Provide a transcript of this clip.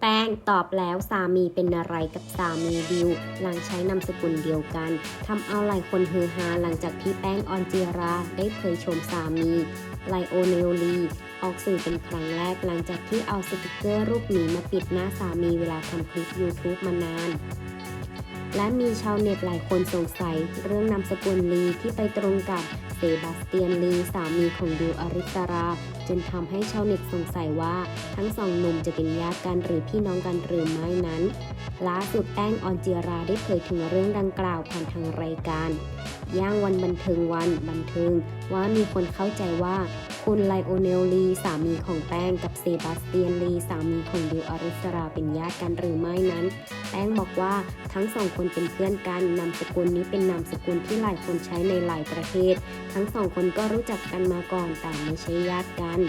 แป้งตอบแล้วสามีเป็นอะไรกับสามีดิว หลังใช้นามสกุลเดียวกันทำเอาหลายคนฮือฮาหลังจากที่แป้งออนจีราได้เผยชมสามีไลโอเนลลีออกสื่อเป็นครั้งแรกหลังจากที่เอาสติกเกอร์รูปหมีมาปิดหน้าสามีเวลาทำคลิป YouTube มานาน และมีชาวเน็ตหลายคนสงสัย เรื่องนามสกุลลีที่ไปตรงกับเซบาสเตียนลีสามีของดิวอริสรา จนทำให้ชาวเน็ตสงสัยว่าทั้งสองหนุ่มจะเป็นญาติกันหรือพี่น้องกันหรือไม่นั้น ล่าสุดแป้งออนจิราได้เผยถึงเรื่องดังกล่าวผ่านทางรายการ ย่างวันบันเทิงวันบันเทิงว่ามีคนเข้าใจว่า คุณไลโอเนลลีสามีของแป้งกับเซบาสเตียนลีสามีของดิวอริสราเป็นญาติกันหรือไม่นั้น แป้งบอกว่าทั้งสองคนเป็นเพื่อนกันนามสกุลนี้เป็นนามสกุลที่หลายคนใช้ในหลายประเทศ ทั้งสองคนก็รู้จักกันมาก่อนแต่ไม่ใช่ญาติกัน